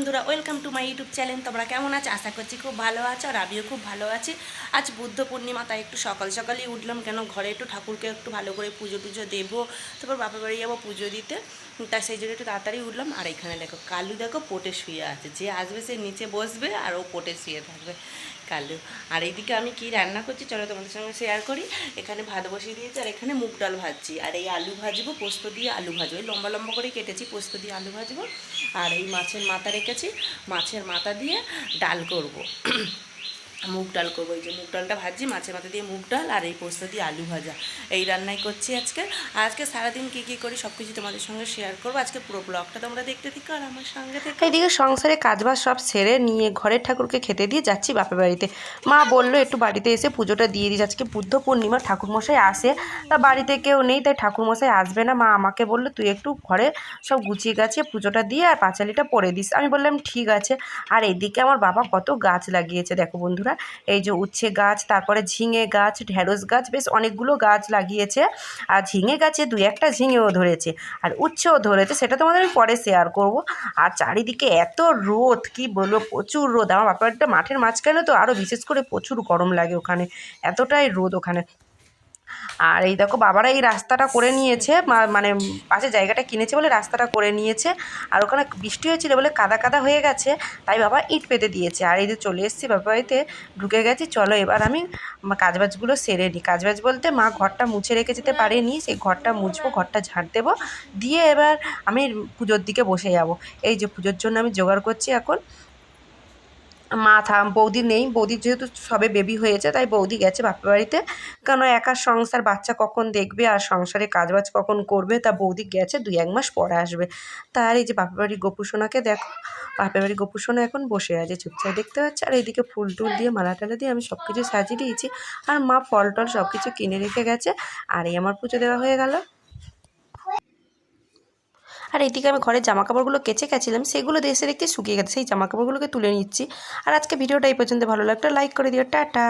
বন্ধুরা welcome to my YouTube channel তোমরা কেমন আছো? আশা করছি খুব ভালো আছো আর আমিও খুব ভালো আছি। আজ বুদ্ধ পূর্ণিমা, তাই একটু সকাল সকালই উঠলাম। কেন, ঘরে একটু ঠাকুরকে একটু ভালো করে পুজো টুজো দেবো। তারপর বাপের বাড়ি যাব পুজো দিতে। তা সেই জন্য একটু তাড়াতাড়ি উঠলাম। আর এখানে দেখো, কালু দেখো, পোটে শুয়ে আছে। যে আসবে, সে নিচে বসবে আর ও পোটে শুয়ে থাকবে, কালু। আর এইদিকে আমি কি রান্না করছি, চলো তোমাদের সঙ্গে শেয়ার করি। এখানে ভাত বসিয়ে দিয়েছি আর এখানে মুগ ডাল ভাজছি। আর এই আলু ভাজবো, পোস্ত দিয়ে আলু ভাজবো। লম্বা লম্বা করে কেটেছি, পোস্ত দিয়ে আলু ভাজবো। আর এই মাছের মাথা রেখেছি মাছের মাথা দিয়ে ডাল করব। মুগ ডাল করব, এই যে মুগ ডালটা ভাজি, মাছের মাথা দিয়ে মুগ ডাল আর এই পোস্ত দিয়ে আলু ভাজা। এই রান্নাই করছি আজকে। আজকে সারাদিন কী কী করি সব কিছু তোমাদের সঙ্গে শেয়ার করব। আজকে পুরো ব্লগটা তোমরা দেখতে থাকো আর আমার সঙ্গে থেকে। এইদিকে সংসারে কাজবাজ সব সেরে নিয়ে ঘরের ঠাকুরকে খেতে দিয়ে যাচ্ছি বাপের বাড়িতে। মা বলল, একটু বাড়িতে এসে পুজোটা দিয়ে দিস। আজকে বুদ্ধ পূর্ণিমা, ঠাকুরমশাই আসে। তা বাড়িতে কেউ নেই, তাই ঠাকুরমশাই আসবে না। মা আমাকে বলল, তুই একটু ঘরে সব গুছিয়ে গাছিয়ে পুজোটা দিয়ে আর পাঁচালিটা পরে দিস। আমি বললাম, ঠিক আছে। আর এইদিকে আমার বাবা কত গাছ লাগিয়েছে। দেখো বন্ধুরা এই যে উচ্ছে গাছ, তারপরে ঝিঙে গাছ, ঢেঁড়স গাছ, বেশ অনেকগুলো গাছ লাগিয়েছে। আর ঝিঙে গাছে দু একটা ঝিঙেও ধরেছে। আর উচ্ছেও ধরেছে, সেটা তোমাদের আমি পরে শেয়ার করব। আর চারিদিকে এত রোদ, কি বলব, প্রচুর রোদ। আমার বাপার একটা মাঠের মাঝখানে তো আরও বিশেষ করে প্রচুর গরম লাগে ওখানে। এতটাই রোদ ওখানে। আর এই দেখো বাবারা এই রাস্তাটা করে নিয়েছে মানে পাশে জায়গাটা কিনেছে বলে রাস্তাটা করে নিয়েছে। আর ওখানে বৃষ্টি হয়েছিল বলে কাদা কাদা হয়ে গেছে, তাই বাবা ইট পেতে দিয়েছে। আর এই যে চলে এসেছি বাবা বাড়িতে, ঢুকে গেছি, চলো এবার আমি কাজবাজগুলো সেরে নিই। কাজবাজ বলতে মা ঘরটা মুছে রেখে যেতে পারেনি, সেই ঘরটা মুছবো, ঘরটা ঝাড় দেবো। দিয়ে এবার আমি পুজোর দিকে বসে যাব। এই যে পুজোর জন্য আমি জোগাড় করছি এখন। মা থাম বৌদি নেই। বৌদির যেহেতু সবে বেবি হয়েছে, তাই বৌদি গেছে বাপের বাড়িতে। কেন একার সংসার, বাচ্চা কখন দেখবে আর সংসারে কাজবাজ কখন করবে? তা বৌদি গেছে দুই এক মাস পরে আসবে। তার এই যে বাপের বাড়ি গোপুসোনাকে দেখো, বাপের বাড়ি গোপুসোনা এখন বসে আছে চুপচাপ দেখতে পাচ্ছে। আর এইদিকে ফুল টুল দিয়ে, মালা টালা দিয়ে আমি সব কিছু সাজিয়ে দিয়েছি। আর মা ফল টল সব কিছু কিনে রেখে গেছে। আর এই আমার পুজো দেওয়া হয়ে গেল। আর এদিকে আমি ঘরের জামা কাপড়গুলো কেচে গেছিলাম, সেগুলো দেশে দেখতে শুকিয়ে গেছে, সেই জামা কাপড়গুলোকে তুলে নিচ্ছি। আর আজকে ভিডিওটা এই পর্যন্ত, ভালো লাগলে লাইক করে দিও, টাটা।